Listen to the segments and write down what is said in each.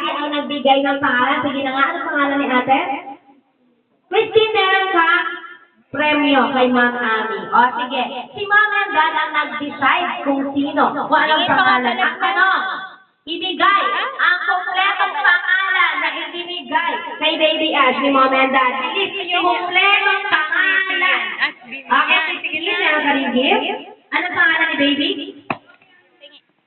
Daddy ang nagbigay ng pangalan. Sige na nga, ano pangalan ni ate? Christine, meron ka premyo kay Ma'am Ami. O sige, si Ma'am and Dad ang nag-decide kung sino, kung anong pangalan. Ang tanong, ibigay ang kompletong pangalan na ibinigay kay Baby Ash ni Mom and Dad. Bilis yung kompletong pangalan. Okay, sige, meron ka rin gift? Anong pangalan ni Baby?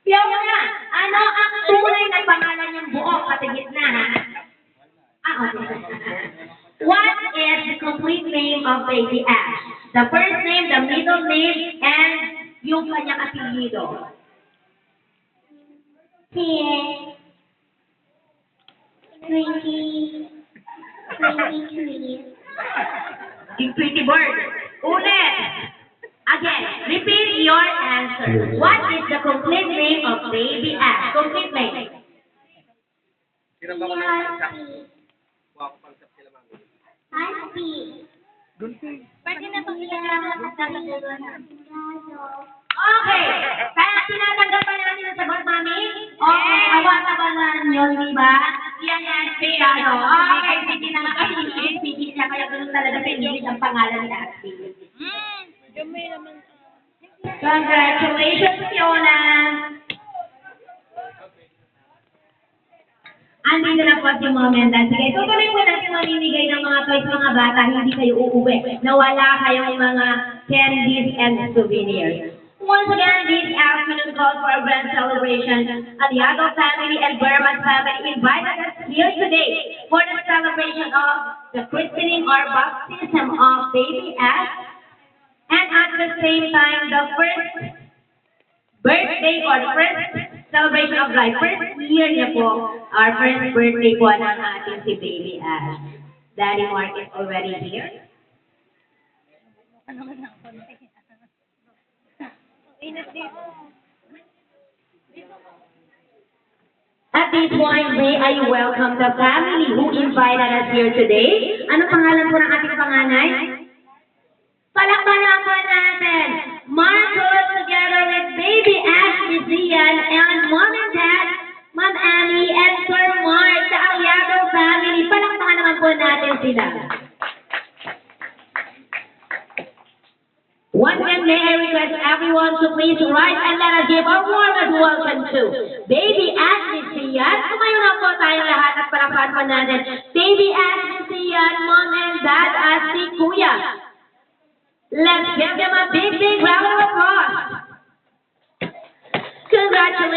Piyaw mo na. Ano ang tunay na pangalan ng buo katigit na, ha? Ah, okay. What is the complete name of Baby Ash? The first name, the middle name, and yung kanyang apelyido. Ten, twenty, twenty-three, Yung pretty bird. Ulit. Again, repeat your answer. What is the complete name of Baby Ash? Complete name. Yasi, Aspi, Pwede na itong Okay. Kaya tinatanggap pa namin ang sagot, mami? Okay. Na yun, di ba? Yan yan, si ano. Okay, sige na nga. Kasi sige niya, kaya ganun talaga pinilit ang pangalan. Hmm, gamay naman. Congratulations, Fiona! Andito na po si Mom and Dad. Sige, tutuloy po natin mamimigay ng mga toys mga bata, hindi kayo uuwi. na wala kayong mga candies and souvenirs. Once again, this afternoon calls for a grand celebration. Aliado family and Burman family invited us here today for the celebration of the christening or baptism of baby Ash and at the same time, the first birthday or first celebration of life, first year niya po, our first birthday po ng ating si Baby Ash. Daddy Mark is already here. Ano. At this point, may I welcome the family who invited us here today. Ano pangalan po ng ating panganay? Palakpakan po natin. Sila. Once again, may I request everyone to please rise and let us give a warmest welcome to Baby Ashley Zian. Tumayo na po tayong lahat at palakpakan po natin. Baby Ashley Mom and Dad at Kuya. Let's give them a big, big round of applause.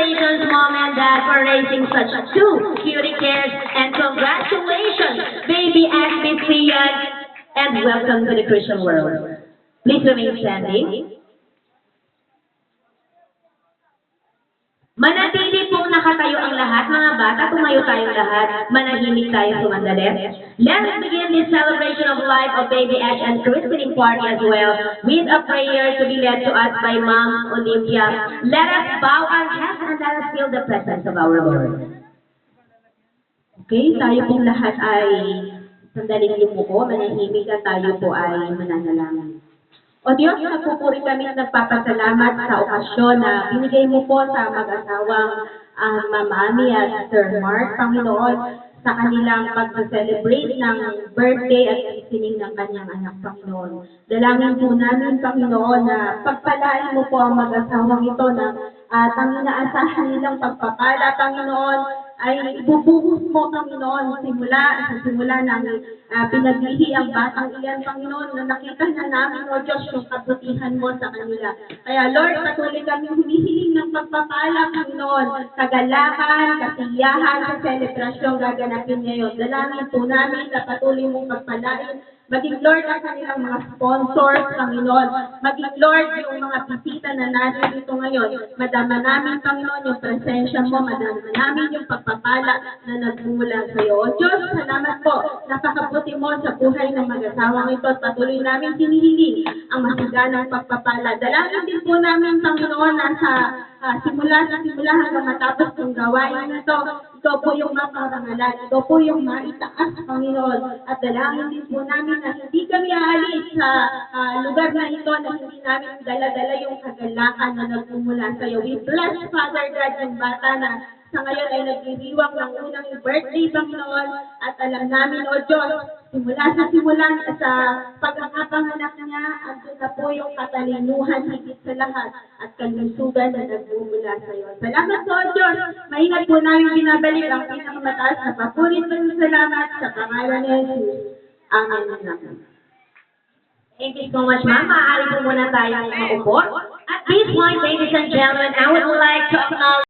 Congratulations, Mom and Dad, for raising such two cutie kids. And congratulations, baby Ashley Zian. And welcome to the Christian world. Please remain standing. Pong nakatayo ang lahat, mga bata. Tumayo tayong lahat. Manahimik tayo sumandali. Let's begin this celebration of life of Baby Ash and christening party as well with a prayer to be led to us by Mom Olympia. Let us bow our heads and let us feel the presence of our Lord. Okay, tayo pong lahat ay sandaling lumuko, manahimik at tayo po ay mananalangin. O Diyos, nagpupuri kami at nagpapasalamat sa okasyon na binigay mo po sa mag-asawang uh, Mama Ami at Sir Mark, Panginoon, sa kanilang pag-celebrate ng birthday at christening ng kanyang anak, Panginoon. Dalangin po namin, Panginoon, na pagpalain mo po ang mag-asawang ito na at ang inaasahan nilang pagpapala, Panginoon, ay ibubuhos mo, Panginoon, simula, sa simula ng uh, pinaglihi ang batang iyan, Panginoon, na nakita na namin, O Diyos, yung kabutihan mo sa kanila. Kaya, Lord, patuloy kami humihiling ng pagpapala, Panginoon, kagalakan, kasiyahan, sa selebrasyon gaganapin ngayon. Dalangin po namin na patuloy mong pagpalain Maging Lord ang kanilang mga sponsors, Panginoon. Maging Lord yung mga bisita na natin dito ngayon. Madama namin, Panginoon, yung presensya mo. Madama namin yung pagpapala na nagmula sa iyo. O Diyos, salamat po. Napakabuti mo sa buhay ng mag-asawang ito. At patuloy namin hinihiling ang masiganang pagpapala. Dalangin din po namin, Panginoon, na ah, simula sa simula hanggang matapos ng gawain na ito. Ikaw po yung maparangalan. Ikaw po yung maitaas, Panginoon. At dalangin din po namin na hindi kami aalis sa ah, lugar na ito na hindi namin dala-dala yung kagalakan na nagmumula sa iyo. We bless, Father God, yung bata na sa ngayon ay nagdiriwang ng unang birthday, Panginoon, at alam namin, O Diyos, simula sa simulan sa pagkakapanganak niya, andun na po yung katalinuhan higit sa lahat at kalusugan na nagmumula sa iyo. Salamat po, O Diyos. Maingat po namin binabalik ang pinakamataas na papurit ng salamat sa pangalan ni Jesus. Amen. Thank you so much, ma'am. Maaari po muna tayong maupo. At this point, ladies and gentlemen, I would like to acknowledge